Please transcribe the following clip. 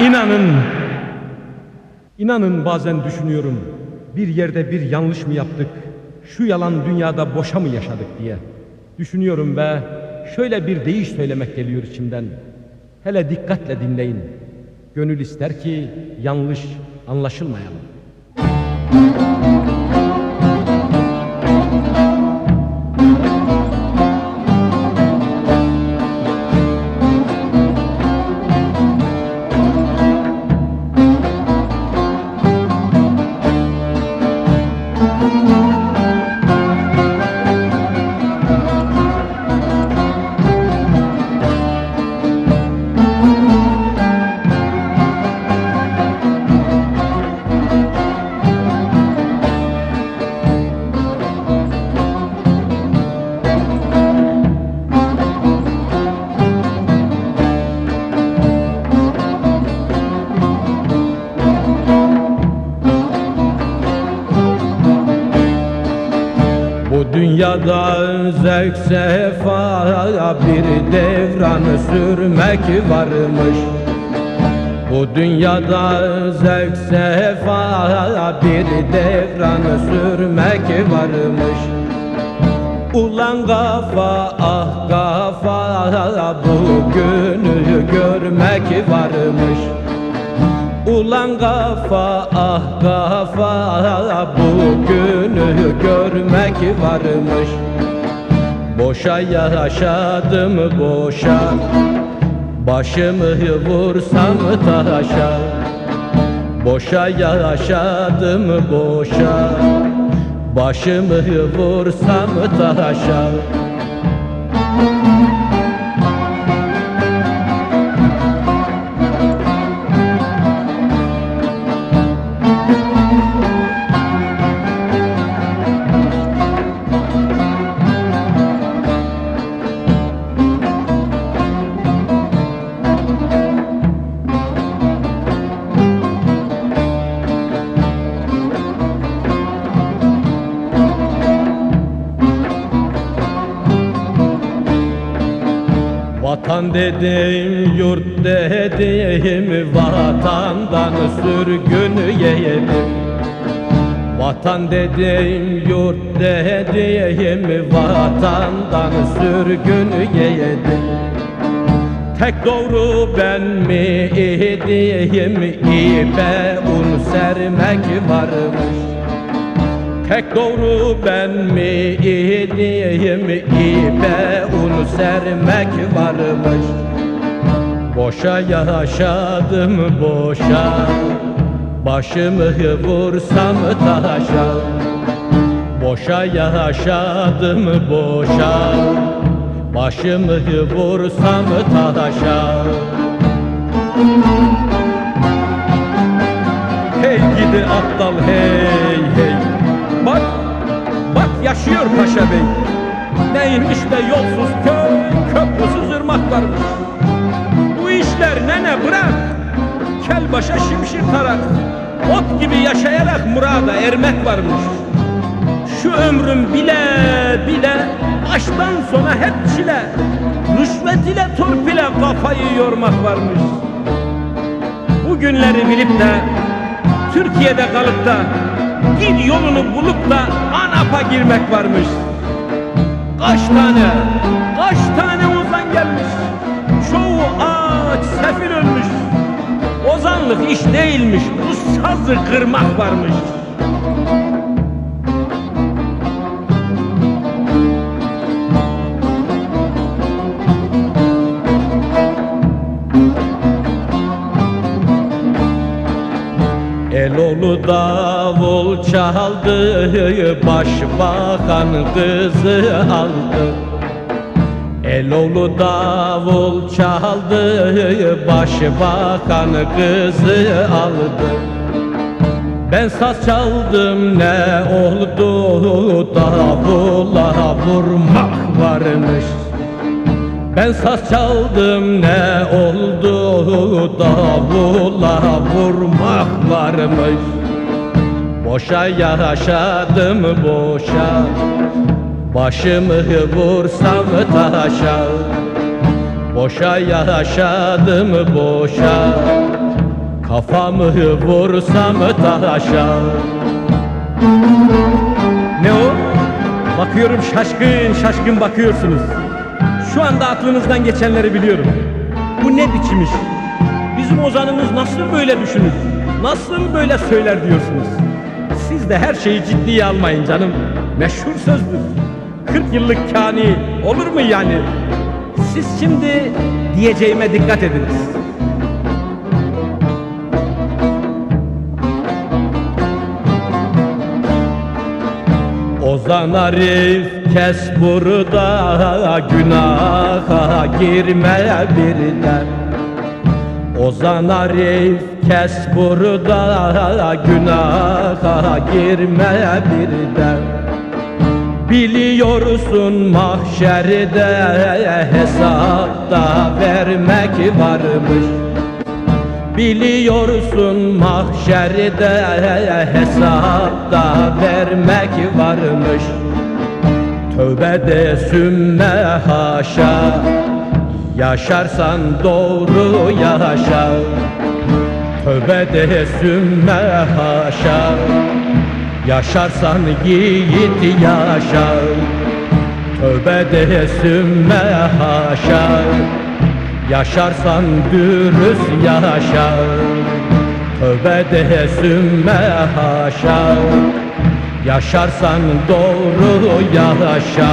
İnanın, inanın bazen düşünüyorum. Bir yerde bir yanlış mı yaptık? Şu yalan dünyada boşa mı yaşadık diye. Düşünüyorum ve şöyle bir deyiş söylemek geliyor içimden. Hele dikkatle dinleyin. Gönül ister ki yanlış anlaşılmayalım. Bu dünyada zevk sefa bir devran sürmek varmış. Bu dünyada zevk sefa bir devran sürmek varmış. Ulan kafa ah kafa bugünü görmek varmış Ulan kafa ah kafa bugünü görmek varmış. Boşa yaşadım boşa. Başımı vursam taşa. Boşa yaşadım boşa. Başımı vursam taşa Vatan dedim, yurt dedim, vatandan sürgün yedim. Vatan dedim, yurt dedim, vatandan sürgün yedim. Tek doğru ben mi idim, ipe un sermek varmış. Tek doğru ben mi idim ipe un sermek varmış. Boşa yaşadım boşa. Başımı vursam taşa. Boşa yaşadım boşa. Başımı vursam taşa. Hey gidi aptal hey yaşıyor Paşa Bey. Neymiş de yolsuz köy, köprüsüz ırmak varmış. Bu işler nene bırak Kel başa şimşir tarak. Ot gibi yaşayarak murada ermek varmış. Şu ömrüm bile bile Baştan sona hep çile. Rüşvet ile torpile kafayı yormak varmış. Bu günleri bilip de Türkiye'de kalıp da bir yolunu bulup da ANAP'a girmek varmış. Kaç tane, kaç tane ozan gelmiş. Çoğu aç, sefil ölmüş. Ozanlık iş değilmiş, bu sazı kırmak varmış. Çaldı, başbakan kızı aldı. Eloğlu davul çaldı, başbakan kızı aldı. Ben saz çaldım ne oldu davula vurmak varmış. Ben saz çaldım ne oldu davula vurmak varmış Boşa yaşadım boşa Başımı vursam taşa Boşa yaşadım boşa Kafamı vursam taşa Ne o? Bakıyorum şaşkın şaşkın bakıyorsunuz Şu anda aklınızdan geçenleri biliyorum Bu ne biçim iş? Bizim ozanımız nasıl böyle düşünür? Nasıl böyle söyler diyorsunuz? De her şeyi ciddiye almayın canım. Meşhur sözdür. 40 yıllık kani olur mu yani? Siz şimdi diyeceğime dikkat ediniz. Ozan Arif kes burada günaha girme birden Ozan Arif kes burada günaha girme birden. Biliyorsun mahşerde hesapta vermek varmış. Biliyorsun mahşerde hesapta vermek varmış. Tövbe de sümme haşa. Yaşarsan doğru yaşa Tövbe de sümme haşa. Yaşarsan yiğit yaşa. Tövbe de sümme haşa. Yaşarsan dürüst yaşa. Tövbe de sümme haşa. Yaşarsan doğru yaşa